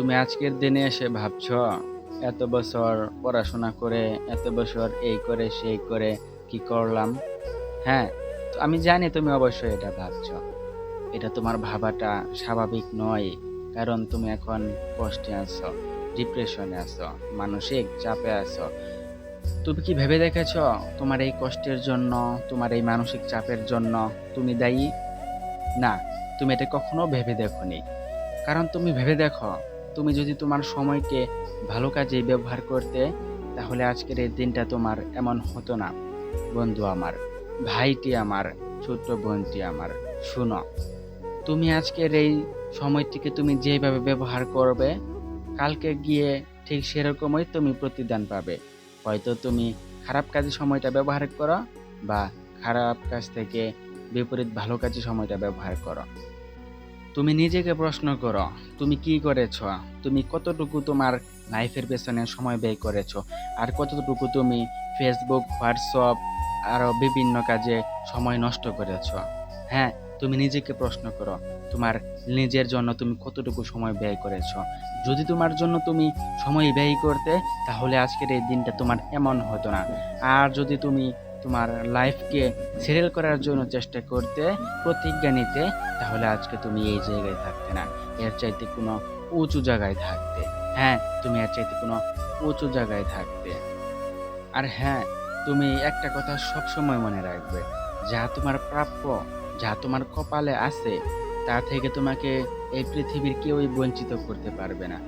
তুমি আজকের দিনে এসে ভাবছ, এত বছর পড়াশোনা করে, এত বছর এই করে, সেই করে কি করলাম? হ্যাঁ আমি জানি তুমি অবশ্যই এটা ভাবছ। এটা তোমার ভাবাটা স্বাভাবিক নয়, কারণ তুমি এখন কষ্টে আছো ডিপ্রেশনে আছো, মানসিক চাপে আছো। তুমি কি ভেবে দেখেছ, তোমার এই কষ্টের জন্য, তোমার এই মানসিক চাপের জন্য তুমি দায়ী? না, তুমি এটা কখনো ভেবে দেখোনি। কারণ তুমি ভেবে দেখো তুমি যদি তোমার সময়কে ভালো কাজে ব্যবহার করতে, তাহলে আজকের এই দিনটা তোমার এমন হতো না। বন্ধু আমার, ভাইটি আমার, ছোট্ট বোনটি আমার, শুনো, তুমি আজকের এই সময়টিকে তুমি যেভাবে ব্যবহার করবে, কালকে গিয়ে ঠিক সেরকমই তুমি প্রতিদান পাবে। হয়তো তুমি খারাপ কাজে সময়টা ব্যবহার করো বা খারাপ কাজ থেকে বিপরীত ভালো কাজে সময়টা ব্যবহার করো। তুমি নিজেকে প্রশ্ন করো, তুমি কি করেছ? তুমি কতটুকু তোমার লাইফের পেছনে সময় ব্যয় করেছ? আর কতটুকু তুমি ফেসবুক হোয়াটসঅ্যাপ আরও বিভিন্ন কাজে সময় নষ্ট করেছ? হ্যাঁ তুমি নিজেকে প্রশ্ন করো, তোমার নিজের জন্য তুমি কতটুকু সময় ব্যয় করেছ? যদি তোমার জন্য তুমি সময় ব্যয় করতে, তাহলে আজকের এই দিনটা তোমার এমন হতো না। আর যদি তুমি তোমার লাইফকে সেটেল করার জন্য চেষ্টা করতে প্রতিজ্ঞা নিতে, তাহলে আজকে তুমি এই জায়গায় থাকতে না। এর চাইতে কোনো উঁচু জায়গায় থাকতে। হ্যাঁ তুমি এর চাইতে কোনো উঁচু জায়গায় থাকতে। আর হ্যাঁ তুমি একটা কথা সব সময় মনে রাখবে। যা তোমার প্রাপ্য, যা তোমার কপালে আছে, তা থেকে তোমাকে এই পৃথিবীর কেউই বঞ্চিত করতে পারবে না।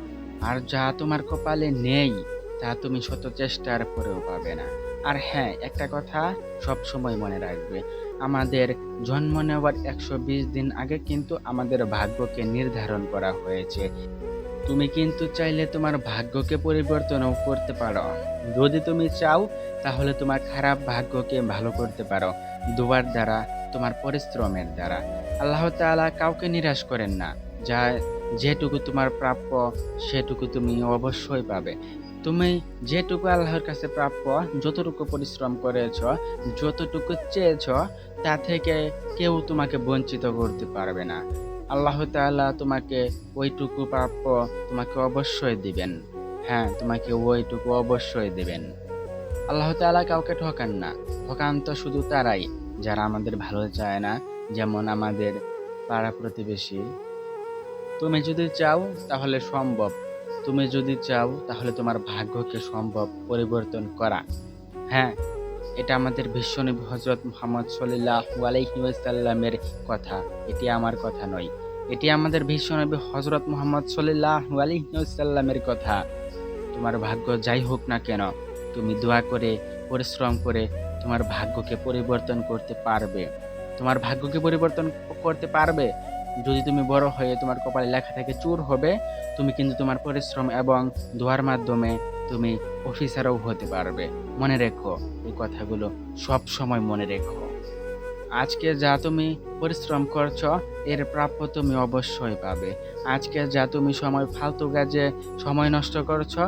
আর যা তোমার কপালে নেই, তা তুমি শত চেষ্টার পরেও পাবে না। আর হ্যাঁ একটা কথা সব সময় মনে রাখবে, আমাদের জন্ম নেওয়ার একশো বিশ দিন আগে কিন্তু আমাদের ভাগ্যকে নির্ধারণ করা হয়েছে। তুমি কিন্তু চাইলে তোমার ভাগ্যকে পরিবর্তনও করতে পারো। যদি তুমি চাও, তাহলে তোমার খারাপ ভাগ্যকে ভালো করতে পারো। দুবার দ্বারা, তোমার পরিশ্রমের দ্বারা। আল্লাহ তাআলা কাউকে নিরাশ করেন না। যা যেটুকু তোমার প্রাপ্য, সেটুকু তুমি অবশ্যই পাবে। তুমি যেটুকু আল্লাহর কাছে প্রাপ্য, যতটুকু পরিশ্রম করেছ, যতটুকু চেয়েছ, তা থেকে কেউ তোমাকে বঞ্চিত করতে পারবে না। আল্লাহ তাআলা তোমাকে ওইটুকু প্রাপ্য তোমাকে অবশ্যই দিবেন। হ্যাঁ তোমাকে ওইটুকু অবশ্যই দেবেন। আল্লাহ তাআলা কাউকে ঠকান না। ঠকান তো শুধু তারাই, যারা আমাদের ভালো চায় না, যেমন আমাদের পাড়া প্রতিবেশী। তুমি যদি চাও, তাহলে সম্ভব। তুমি যদি চাও, তাহলে তোমার ভাগ্যকে সম্ভব পরিবর্তন করা। হ্যাঁ এটা আমাদের বিশ্বনবী হজরত মোহাম্মদ সল্লাহ আলাইসাল্লামের কথা। এটি আমার কথা নয়। এটি আমাদের বিশ্বনবী হজরত মোহাম্মদ সল্লাহ আলাইসাল্লামের কথা। তোমার ভাগ্য যাই হোক না কেন, তুমি দোয়া করে, পরিশ্রম করে তোমার ভাগ্যকে পরিবর্তন করতে পারবে। তোমার ভাগ্যকে পরিবর্তন করতে পারবে? যদি তুমি বড় হয়ে তোমার কপালে লেখা থেকে চুর হবে, তুমি কিন্তু তোমার পরিশ্রম এবং ধোয়ার মাধ্যমে তুমি অফিসারও হতে পারবে। মনে রেখো, এই কথাগুলো সব সময় মনে রেখো। আজকে যা তুমি পরিশ্রম করছ, এর প্রাপ্য তুমি অবশ্যই পাবে। আজকে যা তুমি সময় ফালতু কাজে সময় নষ্ট করছ,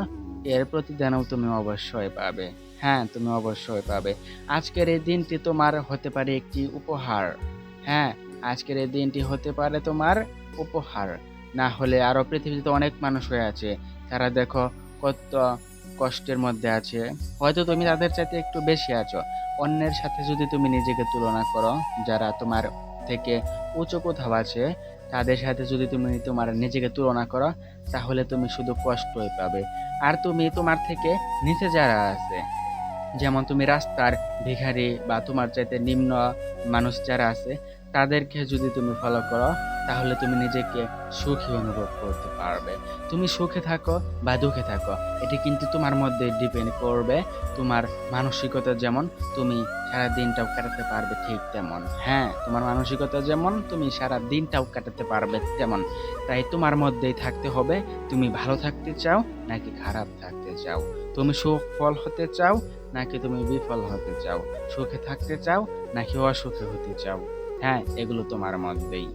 এর প্রতিদানও তুমি অবশ্যই পাবে। হ্যাঁ তুমি অবশ্যই পাবে। আজকের এই দিনটি তোমার হতে পারে একটি উপহার। হ্যাঁ আজকের এই দিনটি হতে পারে তোমার উপহার। না হলে আরও পৃথিবীতে অনেক মানুষ হয়ে আছে। তারা দেখো কত কষ্টের মধ্যে আছে। হয়তো তুমি তাদের চাইতে একটু বেশি আছো। অন্যের সাথে যদি তুমি নিজেকে তুলনা করো, যারা তোমার থেকে উঁচু কোথাও আছে, তাদের সাথে যদি তুমি তোমার নিজেকে তুলনা করো, তাহলে তুমি শুধু কষ্টই পাবে। আর তুমি তোমার থেকে নিচে যারা আছে, যেমন তুমি রাস্তার ভিখারি বা তোমার চাইতে নিম্ন মানুষ যারা আছে তাদেরকে যদি তুমি ফলো করো, তাহলে তুমি নিজেকে সুখী অনুভব করতে পারবে। তুমি সুখে থাকো বা দুঃখে থাকো, এটি কিন্তু তোমার মধ্যে ডিপেন্ড করবে। তোমার মানসিকতা যেমন তুমি সারা দিনটাও কাটাতে পারবে ঠিক তেমন। হ্যাঁ তোমার মানসিকতা যেমন তুমি সারা দিনটাও কাটাতে পারবে তেমন। তাই তোমার মধ্যেই থাকতে হবে, তুমি ভালো থাকতে চাও নাকি খারাপ থাকতে চাও? তুমি সুফল হতে চাও নাকি তুমি বিফল হতে চাও? সুখে থাকতে চাও নাকি অসুখে হতে চাও? হ্যাঁ এগুলো তোমার মধ্যেই।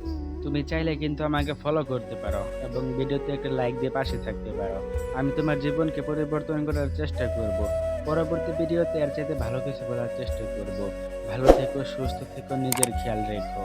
তুমি চাইলে কিন্তু আমাকে ফলো করতে পারো এবং ভিডিওতে একটা লাইক দিয়ে পাশে থাকতে পারো। আমি তোমার জীবনকে পরিবর্তন করার চেষ্টা করব। পরবর্তী ভিডিওতে এর চাইতে ভালো কিছু বলার চেষ্টা করব। ভালো থেকো সুস্থ থেকো নিজের খেয়াল রেখো।